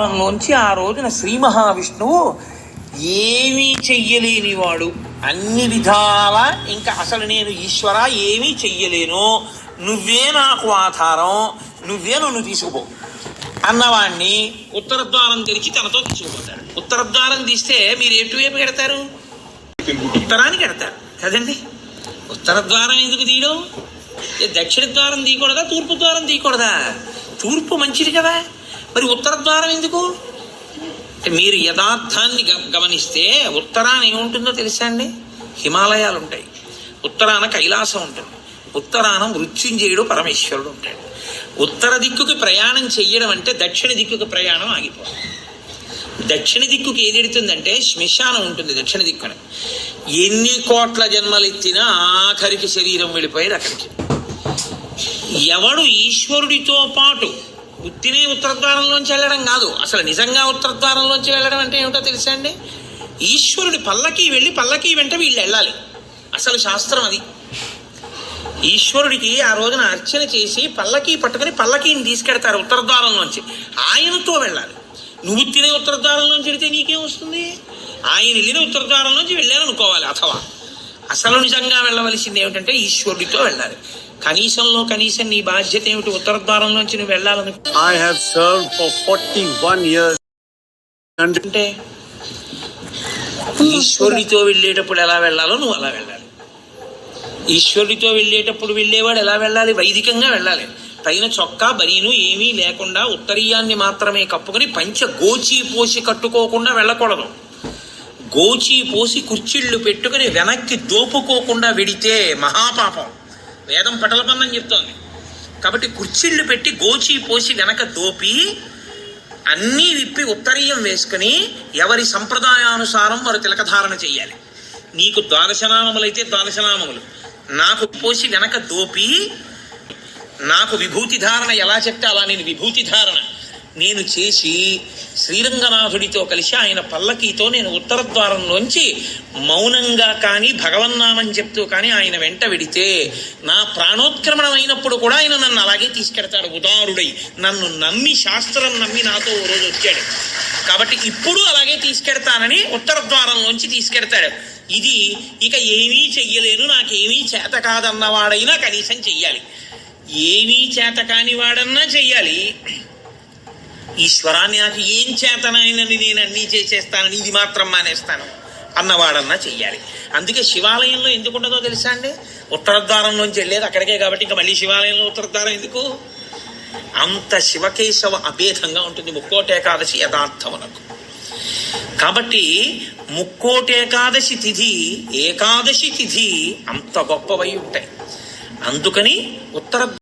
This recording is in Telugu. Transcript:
లోంచి ఆ రోజున శ్రీ మహావిష్ణువు ఏమీ చెయ్యలేనివాడు అన్ని విధాల ఇంకా అసలు నేను ఈశ్వర ఏమీ చెయ్యలేను. నువ్వే నాకు ఆధారం. నువ్వే నన్ను తీసుకుపో. అన్నవాణ్ణి ఉత్తర ద్వారం తెరిచి తనతో తీసుకుపోతాడు. ఉత్తర ద్వారం తీస్తే మీరు ఎటువైపు కడతారు ఉత్తరానికి కడతారు కదండి? ఉత్తర ద్వారం ఎందుకు తీయడం? ఏ దక్షిణ ద్వారం తీయకూడదా? తూర్పు ద్వారం తీయకూడదా? తూర్పు మంచిది కదా. మరి ఉత్తర ద్వారం ఎందుకు? అంటే మీరు యథార్థాన్ని గ- గమనిస్తే ఉత్తరాన ఏముంటుందో తెలుసా అండి? హిమాలయాలు ఉంటాయి ఉత్తరాన కైలాసం ఉంటుంది. ఉత్తరాన మృత్యుంజయుడు పరమేశ్వరుడు ఉంటాడు. ఉత్తర దిక్కుకి ప్రయాణం చెయ్యడం అంటే దక్షిణ దిక్కుకి ప్రయాణం ఆగిపోతుంది దక్షిణ దిక్కుకి ఏది ఎడుతుందంటే శ్మశానం ఉంటుంది దక్షిణ దిక్కున. ఎన్ని కోట్ల జన్మలెత్తినా ఆఖరికి శరీరం వెళ్ళిపోయేది అక్కడికి. ఎవడు ఈశ్వరుడితో పాటు ఉత్తినే ఉత్తర ద్వారంలోంచి వెళ్ళడం కాదు. అసలు నిజంగా ఉత్తర ద్వారంలోంచి వెళ్ళడం అంటే ఏమిటో తెలుసా అండి? ఈశ్వరుడి పల్లకి వెళ్ళి పల్లకి వెంట వీళ్ళు వెళ్ళాలి. అసలు శాస్త్రం అది. ఈశ్వరుడికి ఆ రోజున అర్చన చేసి పల్లకి పట్టుకుని పల్లకీని తీసుకెడతారు ఉత్తర ద్వారంలోంచి ఆయనతో వెళ్ళాలి. నువ్వు తినే ఉత్తర ద్వారంలోంచి వెళితే నీకేం వస్తుంది? ఆయన వెళ్ళిన ఉత్తర ద్వారంలోంచి వెళ్ళారనుకోవాలి అథవా. అసలు నిజంగా వెళ్ళవలసింది ఏమిటంటే ఈశ్వరుడితో వెళ్ళాలి. కనీసంలో కనీసం నీ బాధ్యత ఏమిటి? ఉత్తర ద్వారంలోంచి నువ్వు వెళ్ళాలను. I have served for 41 years. And అంటే ఈశ్వరుడితో వెళ్ళేటప్పుడు ఎలా వెళ్ళాలో నువ్వు అలా వెళ్ళాలి. ఈశ్వరుడితో వెళ్ళేటప్పుడు వెళ్ళేవాడు ఎలా వెళ్ళాలి? వైదికంగా వెళ్ళాలి. పైన చొక్కా బనీను ఏమీ లేకుండా ఉత్తరీయాన్ని మాత్రమే కప్పుకొని పంచ గోచి పోసి కట్టుకోకుండా వెళ్ళకూడదు. గోచి పోసి కుర్చీళ్ళు పెట్టుకుని వెనక్కి దోపుకోకుండా వెడితే మహాపాపం. వేదం పటలపన్నం చెప్తోంది. కాబట్టి కుర్చీళ్ళు పెట్టి గోచి పోసి వెనక దోపి అన్నీ విప్పి ఉత్తరీయం వేసుకుని ఎవరి సంప్రదాయానుసారం వారు తిలకధారణ చెయ్యాలి నీకు ద్వాదశనామములైతే ద్వాదశనామములు. నాకు పోసి వెనక దోపి నాకు విభూతి ధారణ ఎలా చెప్తే అలా నేను విభూతి ధారణ. నేను చేసి శ్రీరంగనాథుడితో కలిసి ఆయన పల్లకీతో నేను ఉత్తర ద్వారంలోంచి మౌనంగా కానీ భగవన్నామని చెప్తూ కానీ ఆయన వెంట వెడితే నా ప్రాణోత్క్రమణం అయినప్పుడు కూడా ఆయన నన్ను అలాగే తీసుకెడతాడు. ఉదారుడై నన్ను నమ్మి శాస్త్రం నమ్మి నాతో ఓ రోజు వచ్చాడు. కాబట్టి ఇప్పుడు అలాగే తీసుకెడతానని ఉత్తర ద్వారంలోంచి తీసుకెడతాడు. ఇది ఇక ఏమీ చెయ్యలేను నాకేమీ చేత కాదన్నవాడైనా కనీసం చెయ్యాలి. ఏమీ చేత కాని వాడన్నా చెయ్యాలి. ఈశ్వరాన్ని నాకు ఏం చేతనైనది నేను అన్నీ చేసేస్తానని ఇది మాత్రం మానేస్తాను అన్నవాడన్నా చెయ్యాలి. అందుకే శివాలయంలో ఎందుకు ఉండదో తెలుసా అండి? ఉత్తరద్వారం నుంచి వెళ్ళేది అక్కడికే కాబట్టి ఇంకా మళ్ళీ శివాలయంలో ఉత్తరద్వారం ఎందుకు? అంత శివకేశవ అభేదంగా ఉంటుంది ముక్కోటి ఏకాదశి యథార్థమునకు. కాబట్టి ముక్కోటి ఏకాదశి తిథి ఏకాదశి తిథి అంత గొప్పవై ఉంటాయి. అందుకని ఉత్తర